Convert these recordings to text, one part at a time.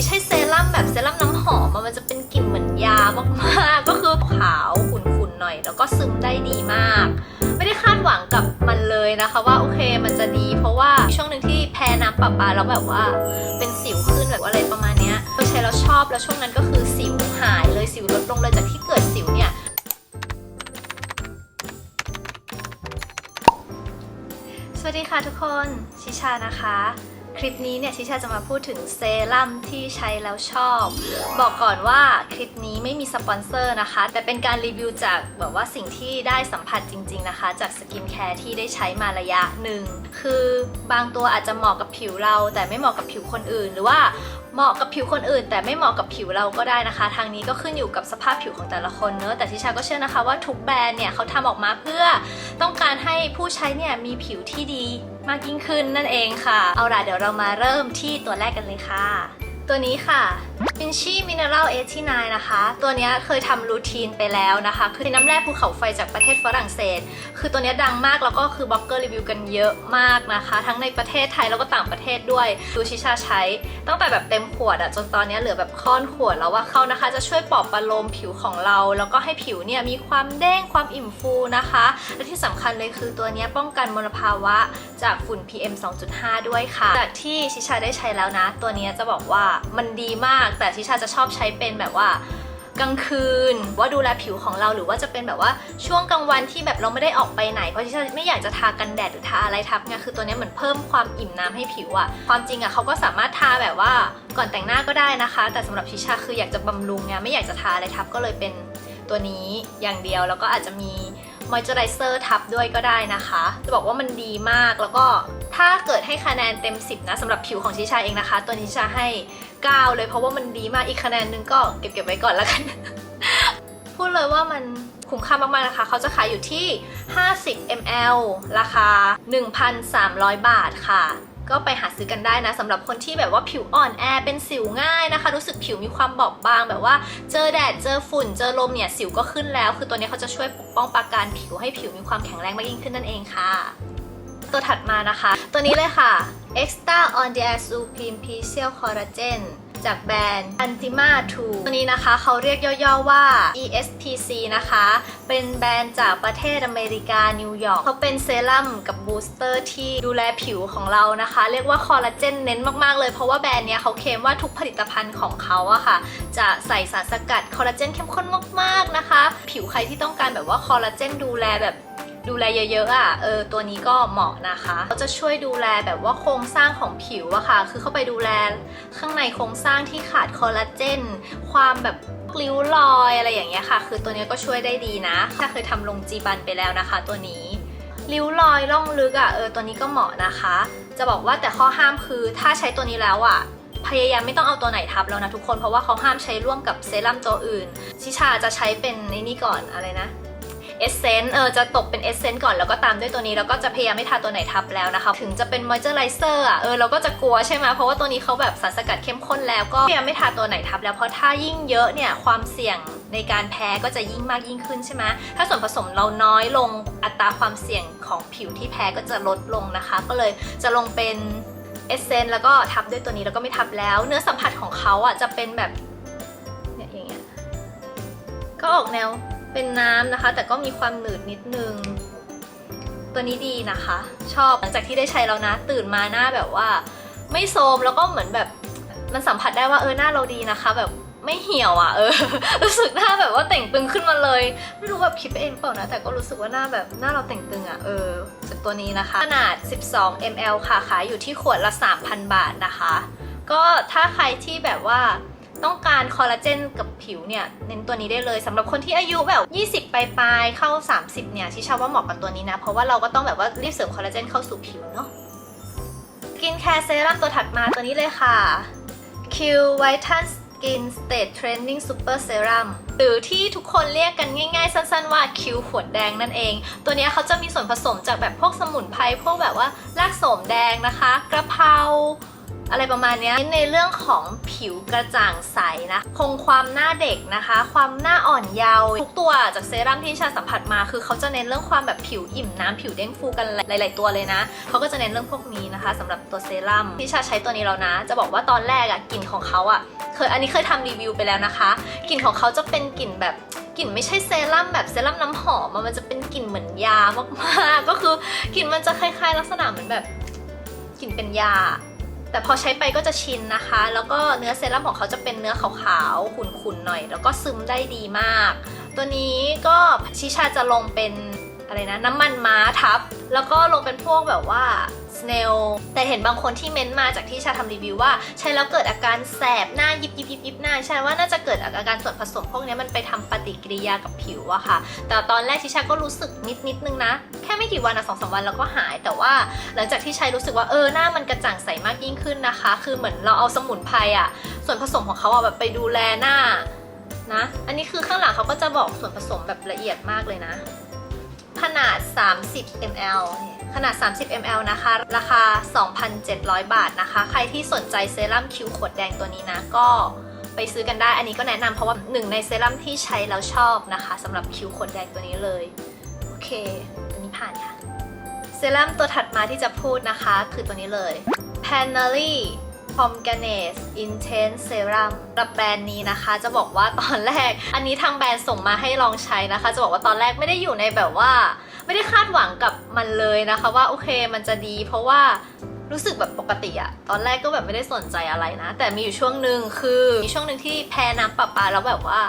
ไม่ใช่เซรั่มแบบเซรั่มน้ำหอมมันจะเป็นกลิ่นเหมือนยามากๆ ก็คือขาวขุ่นๆหน่อย แล้วก็ซึมได้ดีมาก ไม่ได้คาดหวังกับมันเลยนะคะ ว่าโอเคมันจะดี เพราะว่าช่วงหนึ่งที่แพ้น้ำประปาแล้วแบบว่าเป็นสิวขึ้นแบบอะไรประมาณเนี้ยเราใช้แล้วชอบแล้วช่วงนั้นก็คือสิวหายเลยสิวลดลงเลยจากที่เกิดสิวเนี่ยสวัสดีค่ะทุกคน ชิชานะคะ คลิปนี้เนี่ยชิชาจะมาพูดถึงเซรั่มที่ใช้แล้วชอบ บอกก่อนว่าคลิปนี้ไม่มีสปอนเซอร์นะคะ แต่เป็นการรีวิวจากแบบว่าสิ่งที่ได้สัมผัสจริง ๆนะคะ จากสกินแคร์ที่ได้ใช้มาระยะหนึ่ง คือบางตัวอาจจะเหมาะกับผิวเรา แต่ไม่เหมาะกับผิวคนอื่น หรือว่าเหมาะกับผิวคนอื่น แต่ไม่เหมาะกับผิวเราก็ได้นะคะ ทางนี้ก็ขึ้นอยู่กับสภาพผิวของแต่ละคนเนอะแต่ชิชาก็เชื่อนะคะว่าทุกแบรนด์เนี่ยเขาทำออกมาเพื่อต้องการให้ผู้ใช้เนี่ยมีผิวที่ดี มากยิ่งขึ้นนั่นเองค่ะ เอาล่ะเดี๋ยวเรามาเริ่มที่ตัวแรกกันเลยค่ะ ตัวนี้ค่ะ f i n c h y Mineral 89นะคะ ตัวนี้เคยทำรูทีนไปแล้วนะคะ คือน้ำแร่ภูเขาไฟจากประเทศฝรั่งเศส คือตัวนี้ดังมากแล้วก็คือบล็อกเกอร์รีวิวกันเยอะมากนะคะ ทั้งในประเทศไทยแล้วก็ต่างประเทศด้วยดูชิชาใช้ ตั้งแต่แบบเต็มขวดอะจนตอนนี้เหลือแบบค่อนขวดแล้วว่าเขานะคะ จะช่วยปลอบประโลมผิวของเรา แล้วก็ให้ผิวเนี่ยมีความเด้งความอิ่มฟูนะคะ และที่สำคัญเลยคือตัวนี้ป้องกันมลภาวะจากฝุ่น PM 2.5 ด้วยค่ะ จากที่ชิชาได้ใช้แล้วนะ ตัวนี้จะบอกว่ามันดีมากแต่ชิชาจะชอบใช้เป็นแบบว่ากลางคืนว่าดูแลผิวของเราหรือว่าจะเป็นแบบว่าช่วงกลางวันที่แบบเราไม่ได้ออกไปไหนเพราะที่ฉันไม่อยากจะทากันแดดหรือทาอะไรทับไงคือตัวนี้เหมือนเพิ่มความอิ่มน้ำให้ผิวอะความจริงอะเขาก็สามารถทาแบบว่าก่อนแต่งหน้าก็ได้นะคะ แต่สำหรับชิชาคืออยากจะบำรุงไงไม่อยากจะทาอะไรทับก็เลยเป็นตัวนี้อย่างเดียว แล้วก็อาจจะมีมอยเจอไรเซอร์ทับด้วยก็ได้นะคะ จะบอกว่ามันดีมากแล้วก็ ถ้าเกิดให้คะแนนเต็ม 10 นะสำหรับผิวของชิชาเองนะคะ ตัวนี้ชิชาให้ 9 เลยเพราะว่ามันดีมากอีกคะแนนหนึงก็เก็บเก็บไว้ก่อนแล้วกัน พูดเลยว่ามันคุ้มค่ามากๆนะคะ เขาจะขายอยู่ที่ 50 ml ราคา 1,300 บาทค่ะ ก็ไปหาซื้อกันได้นะสำหรับคนที่แบบว่าผิวอ่อนแอเป็นสิวง่ายนะคะ รู้สึกผิวมีความบอบบางแบบว่า เจอแดดเจอฝุ่น เจอลมเนี่ยสิวก็ขึ้นแล้ว คือตัวนี้เขาจะช่วยปกป้องปราการผิวให้ผิวมีความแข็งแรงมากยิ่งขึ้นนั่นเองค่ะ ตัวถัดมานะคะ ตัวนี้เลยค่ะ Extra on the Air Supreme p c e l Collagen จากแบรนด์ Antima 2 ตัวนี้นะคะเขาเรียกย่อๆว่า ESPC นะคะ เป็นแบรนด์จากประเทศอเมริกา นิวยอร์กเขาเป็นเซรั่มกับบูสเตอร์ที่ดูแลผิวของเรานะคะ เรียกว่าคอลลาเจนเน้นมากๆเลย เพราะว่าแบรนด์เนี้ยเขาเคลมว่าทุกผลิตภัณฑ์ของเขาอะค่ะ จะใส่สารสกัดคอลลาเจนเข้มข้นมากๆนะคะ ผิวใครที่ต้องการแบบว่าคอลลาเจนดูแลแบบ ดูแลเยอะๆอะเออตัวนี้ก็เหมาะนะคะเขาจะช่วยดูแลแบบว่าโครงสร้างของผิวอะค่ะ คือเข้าไปดูแลข้างในโครงสร้างที่ขาดคอลลาเจนความแบบริ้วรอยอะไรอย่างเงี้ยค่ะ คือตัวนี้ก็ช่วยได้ดีนะถ้าเคยทำลงจีบันไปแล้วนะคะ ตัวนี้ริ้วรอยร่องลึกอะ่ะเออตัวนี้ก็เหมาะนะคะ จะบอกว่าแต่ข้อห้ามคือถ้าใช้ตัวนี้แล้วอะ่ะพยายามไม่ต้องเอาตัวไหนทับแล้วนะทุกคนเพราะว่าเขาห้ามใช้ร่วมกับเซรั่มตัวอื่น ชิชาจะใช้เป็นในนี่ก่อนอะไรนะ เอเซนต์เออจะตกเป็นเอเซนต์ก่อนแล้วก็ตามด้วยตัวนี้แล้วก็จะพยายามไม่ทาตัวไหนทับแล้วนะคะถึงจะเป็นมอยเจอร์ไรเซอร์อะเออเราก็จะกลัวใช่ไหมเพราะว่าตัวนี้เขาแบบสารสกัดเข้มข้นแล้วก็พยายามไม่ทาตัวไหนทับแล้วเพราะถ้ายิ่งเยอะเนี่ยความเสี่ยงในการแพ้ก็จะยิ่งมากยิ่งขึ้นใช่ไหมถ้าส่วนผสมเราน้อยลงอัตราความเสี่ยงของผิวที่แพ้ก็จะลดลงนะคะ ก็เลยจะลงเป็นเอเซนต์แล้วก็ทับด้วยตัวนี้แล้วก็ไม่ทับแล้ว เนื้อสัมผัสของเขาอะจะเป็นแบบเนี่ยอย่างเงี้ยก็ออกแนว เป็นน้ำนะคะ แต่ก็มีความหนืดนิดนึง ตัวนี้ดีนะคะ ชอบหลังจากที่ได้ใช้แล้วนะ ตื่นมาหน้าแบบว่า ไม่โทรมแล้วก็เหมือนแบบมันสัมผัสได้ว่าเออหน้าเราดีนะคะ แบบไม่เหี่ยวอะเออรู้สึกหน้าแบบว่าแต่งตึงขึ้นมาเลย ไม่รู้แบบคิดไปเองเปล่านะ แต่ก็รู้สึกว่าหน้าแบบหน้าเราแต่งตึงอะเออจากตัวนี้นะคะ ขนาด 12 ml ค่ะขายอยู่ที่ขวดละ 3,000 บาทนะคะ ก็ถ้าใครที่แบบว่า ต้องการคอลลาเจนกับผิวเนี่ยเน้นตัวนี้ได้เลยสำหรับคนที่อายุแบบ 20 ปลายๆเข้า 30 เนี่ยชิชาว่าเหมาะกับตัวนี้นะ เพราะว่าเราก็ต้องแบบว่ารีบเสริมคอลลาเจนเข้าสู่ผิวเนาะกินแคร์เซรั่มตัวถัดมาตัวนี้เลยค่ะ Q Whiten Skin State Training Super Serum หรือที่ทุกคนเรียกกันง่ายๆ สั้นๆว่า Q ขวดแดงนั่นเอง ตัวนี้เขาจะมีส่วนผสมจากแบบพวกสมุนไพรพวกแบบว่ารากโสมแดงนะคะ กระเพรา อะไรประมาณนี้ในเรื่องของผิวกระจ่างใสนะคงความหน้าเด็กนะคะ ความหน้าอ่อนเยาว์ทุกตัวจากเซรั่มที่ชาสัมผัสมา คือเขาจะเน้นเรื่องความแบบผิวอิ่มน้ำผิวเด้งฟูกันหลาย ๆ ตัวเลยนะเขาก็จะเน้นเรื่องพวกนี้นะคะสำหรับตัวเซรั่มที่ชาใช้ตัวนี้แล้วนะ จะบอกว่าตอนแรกอะกลิ่นของเขาอะเคยอันนี้เคยทำรีวิวไปแล้วนะคะกลิ่นของเขาจะเป็นกลิ่นแบบกลิ่นไม่ใช่เซรั่มแบบเซรั่มน้ำหอมมันจะเป็นกลิ่นเหมือนยามากๆ ก็คือกลิ่นมันจะคล้าย ๆ ลักษณะเหมือนแบบกลิ่นเป็นยา แต่พอใช้ไปก็จะชินนะคะ แล้วก็เนื้อเซรั่มของเขาจะเป็นเนื้อขาวๆ ขุ่นๆ หน่อย แล้วก็ซึมได้ดีมาก ตัวนี้ก็ชิชาจะลงเป็นอะไรนะน้ำมันม้าทับ แล้วก็ลงเป็นพวกแบบว่า สเนลแต่เห็นบางคนที่เม้นต์มาจากที่ชาทำรีวิวว่าใช้แล้วเกิดอาการแสบหน้ายิบยิบยิบยิบหน้าใช่ว่าน่าจะเกิดอาการส่วนผสมพวกนี้มันไปทำปฏิกิริยากับผิวอะค่ะ แต่ตอนแรกชิชาก็รู้สึกนิดนิดนึงนะ แค่ไม่กี่วันอะสองสามวันแล้วก็หายแต่ว่าหลังจากที่ใช้รู้สึกว่าเออหน้ามันกระจ่างใสมากยิ่งขึ้นนะคะ คือเหมือนเราเอาสมุนไพรอะส่วนผสมของเขาอะแบบไปดูแลหน้านะอันนี้คือข้างหลังเขาก็จะบอกส่วนผสมแบบละเอียดมากเลยนะ ขนาด 30 ml เนี่ย ขนาด 30 ml นะคะ ราคา 2,700 บาทนะคะ ใครที่สนใจเซรั่มคิ้วขวดแดงตัวนี้นะ ก็ไปซื้อกันได้ อันนี้ก็แนะนำเพราะว่าหนึ่งในเซรั่มที่ใช้แล้วชอบนะคะสำหรับคิ้วขวดแดงตัวนี้เลย โอเค ตัวนี้ผ่านค่ะ เซรั่มตัวถัดมาที่จะพูดนะคะ คือตัวนี้เลย p a n e l y p o m g r a n a t e Intense Serum กับแบรนด์นี้นะคะ จะบอกว่าตอนแรก อันนี้ทางแบรนด์ส่งมาให้ลองใช้นะคะ จะบอกว่าตอนแรกไม่ได้อยู่ในแบบว่า ไม่ได้คาดหวังกับมันเลยนะคะ ว่าโอเคมันจะดี เพราะว่ารู้สึกแบบปกติอะตอนแรกก็แบบไม่ได้สนใจอะไรนะ แต่มีอยู่ช่วงหนึ่งคือมีช่วงหนึ่งที่แพ้น้ำประปาแล้วแบบว่า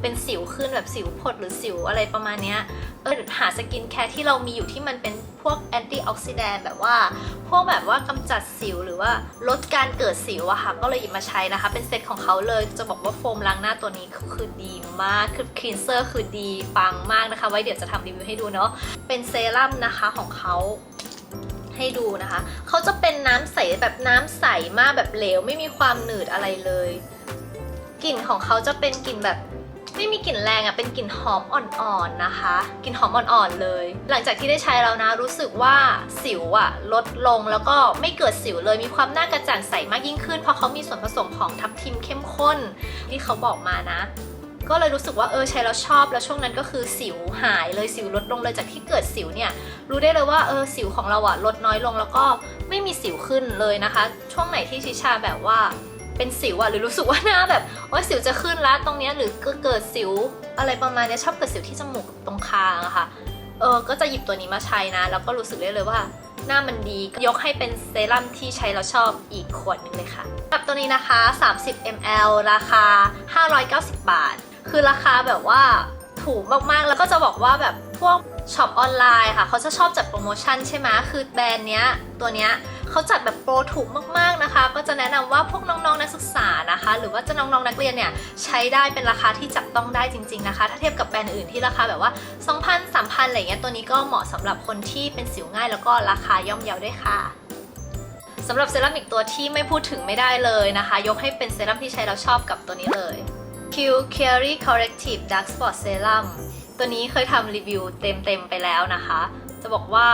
เป็นสิวขึ้นแบบสิวผดหรือสิวอะไรประมาณเนี้ยเออหาสกินแคร์ที่เรามีอยู่ที่มันเป็น วกแอนตี้ออกซิแดนต์แบบว่า พวกแบบว่ากำจัดสิวหรือว่าลดการเกิดสิวอะค่ะ ก็เลยหยิบมาใช้นะคะ เป็นเซตของเขาเลย จะบอกว่าโฟมล้างหน้าตัวนี้คือดีมาก คือคลีนเซอร์คือดีปังมากนะคะ ไว้เดี๋ยวจะทำรีวิวให้ดูเนาะ เป็นเซรั่มนะคะของเขาให้ดูนะคะ เขาจะเป็นน้ำใสแบบน้ำใสมากแบบเหลว ไม่มีความหนืดอะไรเลย กลิ่นของเขาจะเป็นกลิ่นแบบ ไม่มีกลิ่นแรงอะ่ะเป็นกลิ่นหอมอ่อนๆนะคะ กลิ่นหอมอ่อนๆเลย หลังจากที่ได้ใช้แล้วนะรู้สึกว่าสิวอะลดลงแล้วก็ไม่เกิดสิวเลยมีความหน้ากระจ่างใสมากยิ่งขึ้น เพราะเขามีส่วนผสมของทับทิมเข้มข้น ที่เขาบอกมานะก็เลยรู้สึกว่าเออใช้แล้วชอบแล้วช่วงนั้นก็คือสิวหายเลยสิวลดลงเลยจากที่เกิดสิวเนี่ยรู้ได้เลยว่าเออสิวของเราอะลดน้อยลงแล้วก็ไม่มีสิวขึ้นเลยนะคะ ช่วงไหนที่ชิชาแบบว่า เป็นสิวอะหรือรู้สึกว่าหน้าแบบโอ้ยสิวจะขึ้นแล้วตรงเนี้ยหรือก็เกิดสิวอะไรประมาณเนี้ยชอบเกิดสิวที่จมูกตรงคางอะค่ะเออก็จะหยิบตัวนี้มาใช้นะ แล้วก็รู้สึกได้เลยว่าหน้ามันดียกให้เป็นเซรั่มที่ใช้แล้วชอบอีกขวดหนึงเลยค่ะกับตัวนี้นะคะ 30 ml ราคา 590 บาท คือราคาแบบว่าถูกมากๆ แล้วก็จะบอกว่าแบบพวกช็อปออนไลน์ค่ะ เขาจะชอบจัดโปรโมชั่นใช่ไหมคือแบรนด์เนี้ยตัวเนี้ย เขาจัดแบบโปรถูกมากๆนะคะ ก็จะแนะนำว่าพวกน้องๆนักศึกษานะคะ หรือว่าจะน้องๆนักเรียนเนี่ยใช้ได้เป็นราคาที่จับต้องได้จริง ๆนะคะ ถ้าเทียบกับแบรนด์อื่นที่ราคาแบบว่า 2,000 3,000อะไรเงี้ยตัวนี้ก็เหมาะสำหรับคนที่เป็นสิวง่าย แล้วก็ราคาย่อมเยาด้วยค่ะสำหรับเซรั่มอีกตัวที่ไม่พูดถึงไม่ได้เลยนะคะ ยกให้เป็นเซรั่มที่ใช้แล้วชอบกับตัวนี้เลย Q Curie Corrective Dark Spot Serum ตัวนี้เคยทำรีวิวเต็มๆไปแล้วนะคะ จะบอกว่า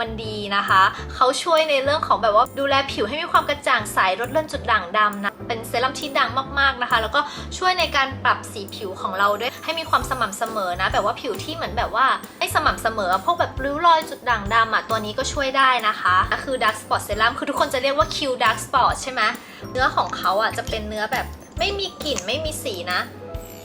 มันดีนะคะ เขาช่วยในเรื่องของแบบว่าดูแลผิวให้มีความกระจ่างใสลดเลือนจุดด่างดำนะเป็นเซรั่มที่ดังมากๆนะคะ แล้วก็ช่วยในการปรับสีผิวของเราด้วยให้มีความสม่ำเสมอนะ แบบว่าผิวที่เหมือนแบบว่าไอ้สม่ำเสมอพวกแบบริ้วรอยจุดด่างดำอะตัวนี้ก็ช่วยได้นะคะคือ Dark Spot Serum คือทุกคนจะเรียกว่า Q Dark Spot ใช่ไหมเนื้อของเขาอะจะเป็นเนื้อแบบไม่มีกลิ่นไม่มีสีนะ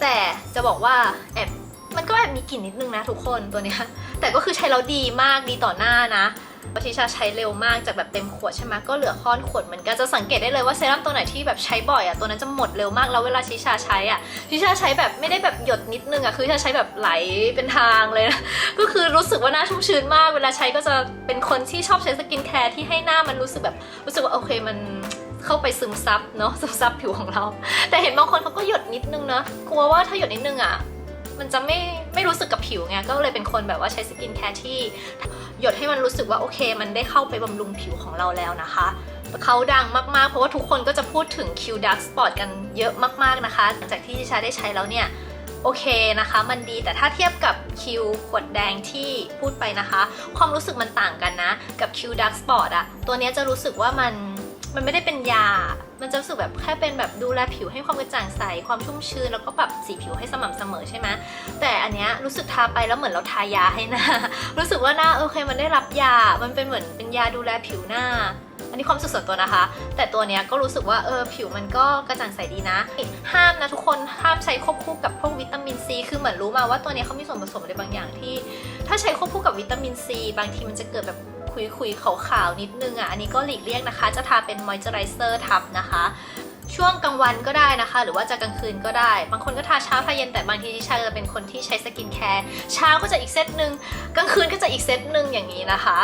แต่จะบอกว่าแอบมันก็แอบมีกลิ่นนิดนึงนะทุกคนตัวเนี้ย แต่ก็คือใช้แล้วดีมากดีต่อหน้านะปทิชาใช้เร็วมากจากแบบเต็มขวดใช่ไหมก็เหลือค้อนขวดเหมือนกันจะสังเกตได้เลยว่าเซรั่มตัวไหนที่แบบใช้บ่อยอะตัวนั้นจะหมดเร็วมากแล้วเวลาชิชาใช้อะชิชาใช้แบบไม่ได้แบบหยดนิดนึงอะคือชิชาใช้แบบไหลเป็นทางเลยนะก็คือรู้สึกว่าหน้าชุ่มชื้นมาก เวลาใช้ก็จะเป็นคนที่ชอบใช้สกินแคร์ที่ให้หน้ามันรู้สึกแบบรู้สึกว่าโอเคมันเข้าไปซึมซับเนาะซึมซับผิวของเรา แต่เห็นบางคนเขาก็หยดนิดนึงนะกลัวว่าถ้าหยดนิดนึงอะ มันจะไม่ไม่รู้สึกกับผิวไงก็เลยเป็นคนแบบว่าใช้สกินแคร์ที่หยดให้มันรู้สึกว่าโอเค มันได้เข้าไปบำรุงผิวของเราแล้วนะคะเขาดังมากๆ เพราะว่าทุกคนก็จะพูดถึง Q Dark Spot กันเยอะมากๆนะคะหลังจากที่ดิฉันได้ใช้แล้วเนี่ยโอเคนะคะ มันดีแต่ถ้าเทียบกับ Q ขวดแดงที่พูดไปนะคะ ความรู้สึกมันต่างกันนะ กับ Q Dark Spot อะตัวเนี้ยจะรู้สึกว่ามัน มันไม่ได้เป็นยา มันจะรู้สึกแบบแค่เป็นแบบดูแลผิวให้ความกระจ่างใส ความชุ่มชื้น แล้วก็ปรับสีผิวให้สม่ำเสมอใช่ไหมแต่อันเนี้ยรู้สึกทาไปแล้วเหมือนเราทายาให้หน้า รู้สึกว่าหน้าโอเคมันได้รับยา มันเป็นเหมือนเป็นยาดูแลผิวหน้า อันนี้ความสึกส่วนตัวนะคะ แต่ตัวเนี้ยก็รู้สึกว่าเออผิวมันก็กระจ่างใสดีนะ ห้ามนะทุกคน ห้ามใช้ควบคู่กับพวกวิตามินซี คือเหมือนรู้มาว่าตัวเนี้ยเขามีส่วนผสมอะไรบางอย่างที่ ถ้าใช้ควบคู่กับวิตามินซี บางทีมันจะเกิดแบบ คุยๆขาวๆนิดนึงอะอันนี้ก็หลีกเลี่ยงนะคะ จะทาเป็นมอยเจอไรเซอร์ทับนะคะช่วงกลางวันก็ได้นะคะ หรือว่าจะกลางคืนก็ได้ บางคนก็ทาเช้าทาเย็นแต่บางทีที่ชาจะเป็นคนที่ใช้สกินแคร์เช้าก็จะอีกเซตหนึ่งกลางคืนก็จะอีกเซตหนึ่งอย่างนี้นะคะ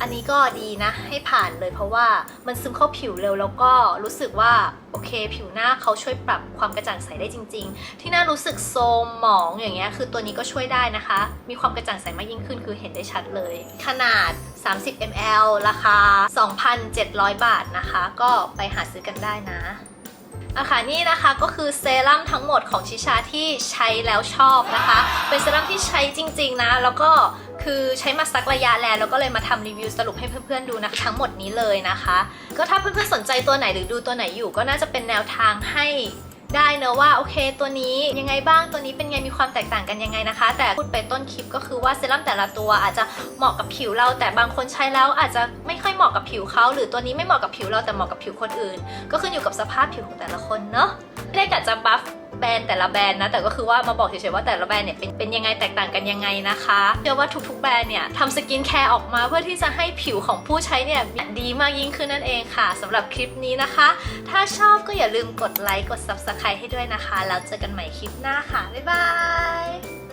อันนี้ก็ดีนะให้ผ่านเลยเพราะว่ามันซึมเข้าผิวเร็วแล้วก็รู้สึกว่าโอเค ผิวหน้าเขาช่วยปรับความกระจ่างใสได้จริง ๆ ที่หน้ารู้สึกโทมหมองอย่างเงี้ยคือตัวนี้ก็ช่วยได้นะคะ มีความกระจ่างใสมากยิ่งขึ้นคือเห็นได้ชัดเลย ขนาด 30 ml ราคา 2,700 บาทนะคะ ก็ไปหาซื้อกันได้นะอะค่ะนี่นะคะก็คือเซรั่มทั้งหมดของชิชาที่ใช้แล้วชอบนะคะ เป็นเซรั่มที่ใช้จริง ๆ นะ แล้วก็ คือใช้มาสักระยะแล้วแล้วก็เลยมาทำรีวิวสรุปให้เพื่อนๆดูนะคะทั้งหมดนี้เลยนะคะ ก็ถ้าเพื่อนๆสนใจตัวไหนหรือดูตัวไหนอยู่ก็น่าจะเป็นแนวทางให้ได้เนอะว่าโอเคตัวนี้ยังไงบ้างตัวนี้เป็นไงมีความแตกต่างกันยังไงนะคะ แต่พูดไปต้นคลิปก็คือว่าเซรั่มแต่ละตัวอาจจะเหมาะกับผิวเรา แต่บางคนใช้แล้วอาจจะไม่ค่อยเหมาะกับผิวเขาหรือตัวนี้ไม่เหมาะกับผิวเราแต่เหมาะกับผิวคนอื่น ก็ขึ้นอยู่กับสภาพผิวของแต่ละคนเนาะไม่ได้กะจะบัฟแบรนด์แต่ละแบรนด์นะ แต่ก็คือว่ามาบอกเฉยๆว่าแต่ละแบรนด์เนี่ยเป็นเป็นยังไงแตกต่างกันยังไงนะคะเชื่อว่าทุกๆแบรนด์เนี่ยทำสกินแคร์ออกมาเพื่อที่จะให้ผิวของผู้ใช้เนี่ยดีมากยิ่งขึ้นนั่นเองค่ะสำหรับคลิปนี้นะคะ ถ้าชอบก็อย่าลืมกดไลค์กด subscribe ให้ด้วยนะคะ แล้วเจอกันใหม่คลิปหน้าค่ะ บ๊ายบาย